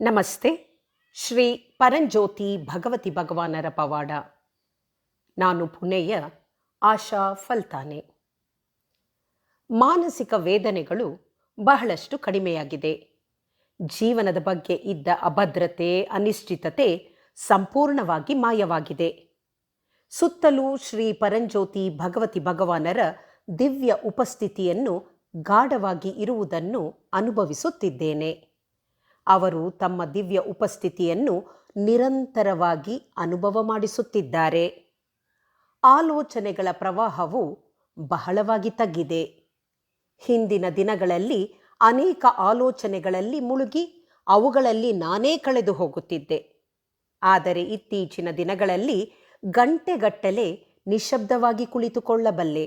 ನಮಸ್ತೆ. ಶ್ರೀ ಪರಂಜ್ಯೋತಿ ಭಗವತಿ ಭಗವಾನರ ಪವಾಡ. ನಾನು ಪುಣೆಯ ಆಶಾ ಫಲ್ತಾನೆ. ಮಾನಸಿಕ ವೇದನೆಗಳು ಬಹಳಷ್ಟು ಕಡಿಮೆಯಾಗಿದೆ. ಜೀವನದ ಬಗ್ಗೆ ಇದ್ದ ಅಭದ್ರತೆ, ಅನಿಶ್ಚಿತತೆ ಸಂಪೂರ್ಣವಾಗಿ ಮಾಯವಾಗಿದೆ. ಸುತ್ತಲೂ ಶ್ರೀ ಪರಂಜ್ಯೋತಿ ಭಗವತಿ ಭಗವಾನರ ದಿವ್ಯ ಉಪಸ್ಥಿತಿಯನ್ನು ಗಾಢವಾಗಿ ಇರುವುದನ್ನು ಅನುಭವಿಸುತ್ತಿದ್ದೇನೆ. ಅವರು ತಮ್ಮ ದಿವ್ಯ ಉಪಸ್ಥಿತಿಯನ್ನು ನಿರಂತರವಾಗಿ ಅನುಭವ ಮಾಡಿಸುತ್ತಿದ್ದಾರೆ. ಆಲೋಚನೆಗಳ ಪ್ರವಾಹವು ಬಹಳವಾಗಿ ತಗ್ಗಿದೆ. ಹಿಂದಿನ ದಿನಗಳಲ್ಲಿ ಅನೇಕ ಆಲೋಚನೆಗಳಲ್ಲಿ ಮುಳುಗಿ ಅವುಗಳಲ್ಲಿ ನಾನೇ ಕಳೆದು ಹೋಗುತ್ತಿದ್ದೆ. ಆದರೆ ಇತ್ತೀಚಿನ ದಿನಗಳಲ್ಲಿ ಗಂಟೆಗಟ್ಟಲೆ ನಿಶಬ್ದವಾಗಿ ಕುಳಿತುಕೊಳ್ಳಬಲ್ಲೆ.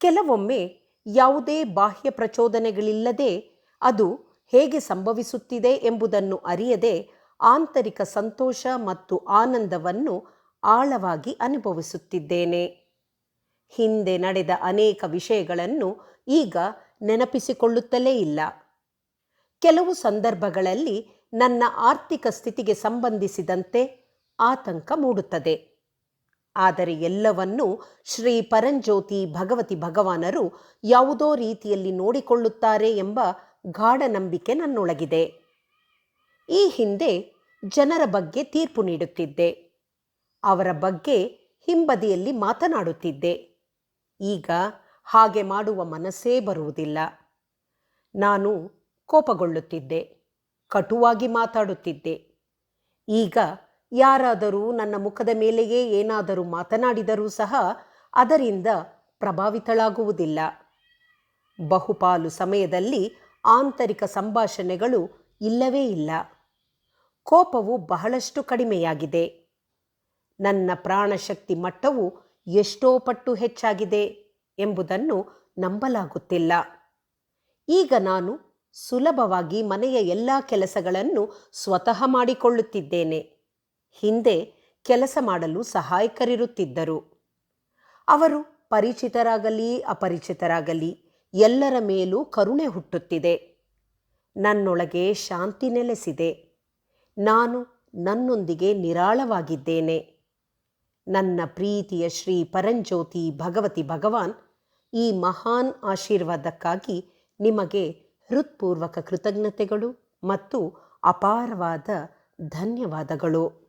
ಕೆಲವೊಮ್ಮೆ ಯಾವುದೇ ಬಾಹ್ಯ ಪ್ರಚೋದನೆಗಳಿಲ್ಲದೆ ಅದು ಹೇಗೆ ಸಂಭವಿಸುತ್ತಿದೆ ಎಂಬುದನ್ನು ಅರಿಯದೆ ಆಂತರಿಕ ಸಂತೋಷ ಮತ್ತು ಆನಂದವನ್ನು ಆಳವಾಗಿ ಅನುಭವಿಸುತ್ತಿದ್ದೇನೆ. ಹಿಂದೆ ನಡೆದ ಅನೇಕ ವಿಷಯಗಳನ್ನು ಈಗ ನೆನಪಿಸಿಕೊಳ್ಳುತ್ತಲೇ ಇಲ್ಲ. ಕೆಲವು ಸಂದರ್ಭಗಳಲ್ಲಿ ನನ್ನ ಆರ್ಥಿಕ ಸ್ಥಿತಿಗೆ ಸಂಬಂಧಿಸಿದಂತೆ ಆತಂಕ ಮೂಡುತ್ತದೆ. ಆದರೆ ಎಲ್ಲವನ್ನೂ ಶ್ರೀ ಪರಂಜ್ಯೋತಿ ಭಗವತಿ ಭಗವಾನರು ಯಾವುದೋ ರೀತಿಯಲ್ಲಿ ನೋಡಿಕೊಳ್ಳುತ್ತಾರೆ ಎಂಬ ಗಾಢ ನಂಬಿಕೆ ನನ್ನೊಳಗಿದೆ ಈ ಹಿಂದೆ ಜನರ ಬಗ್ಗೆ ತೀರ್ಪು ನೀಡುತ್ತಿದ್ದೆ. ಅವರ ಬಗ್ಗೆ ಹಿಂಬದಿಯಲ್ಲಿ ಮಾತನಾಡುತ್ತಿದ್ದೆ. ಈಗ ಹಾಗೆ ಮಾಡುವ ಮನಸ್ಸೇ ಬರುವುದಿಲ್ಲ. ನಾನು ಕೋಪಗೊಳ್ಳುತ್ತಿದ್ದೆ. ಕಟುವಾಗಿ ಮಾತಾಡುತ್ತಿದ್ದೆ. ಈಗ ಯಾರಾದರೂ ನನ್ನ ಮುಖದ ಮೇಲೆಯೇ ಏನಾದರೂ ಮಾತನಾಡಿದರೂ ಸಹ ಅದರಿಂದ ಪ್ರಭಾವಿತಳಾಗುವುದಿಲ್ಲ. ಬಹುಪಾಲು ಸಮಯದಲ್ಲಿ ಆಂತರಿಕ ಸಂಭಾಷಣೆಗಳು ಇಲ್ಲವೇ ಇಲ್ಲ. ಕೋಪವು ಬಹಳಷ್ಟು ಕಡಿಮೆಯಾಗಿದೆ. ನನ್ನ ಪ್ರಾಣಶಕ್ತಿ ಮಟ್ಟವು ಎಷ್ಟೋ ಪಟ್ಟು ಹೆಚ್ಚಾಗಿದೆ ಎಂಬುದನ್ನು ನಂಬಲಾಗುತ್ತಿಲ್ಲ. ಈಗ ನಾನು ಸುಲಭವಾಗಿ ಮನೆಯ ಎಲ್ಲ ಕೆಲಸಗಳನ್ನು ಸ್ವತಃ ಮಾಡಿಕೊಳ್ಳುತ್ತಿದ್ದೇನೆ. ಹಿಂದೆ ಕೆಲಸ ಮಾಡಲು ಸಹಾಯಕರಿರುತ್ತಿದ್ದರು. ಅವರು ಪರಿಚಿತರಾಗಲಿ ಅಪರಿಚಿತರಾಗಲಿ ಎಲ್ಲರ ಮೇಲೂ ಕರುಣೆ ಹುಟ್ಟುತ್ತಿದೆ. ನನ್ನೊಳಗೆ ಶಾಂತಿ ನೆಲೆಸಿದೆ. ನಾನು ನನ್ನೊಂದಿಗೆ ನಿರಾಳವಾಗಿದ್ದೇನೆ. ನನ್ನ ಪ್ರೀತಿಯ ಶ್ರೀ ಪರಂಜ್ಯೋತಿ ಭಗವತಿ ಭಗವಾನ್ ಈ ಮಹಾನ್ ಆಶೀರ್ವಾದಕ್ಕಾಗಿ ನಿಮಗೆ ಹೃತ್ಪೂರ್ವಕ ಕೃತಜ್ಞತೆಗಳು ಮತ್ತು ಅಪಾರವಾದ ಧನ್ಯವಾದಗಳು.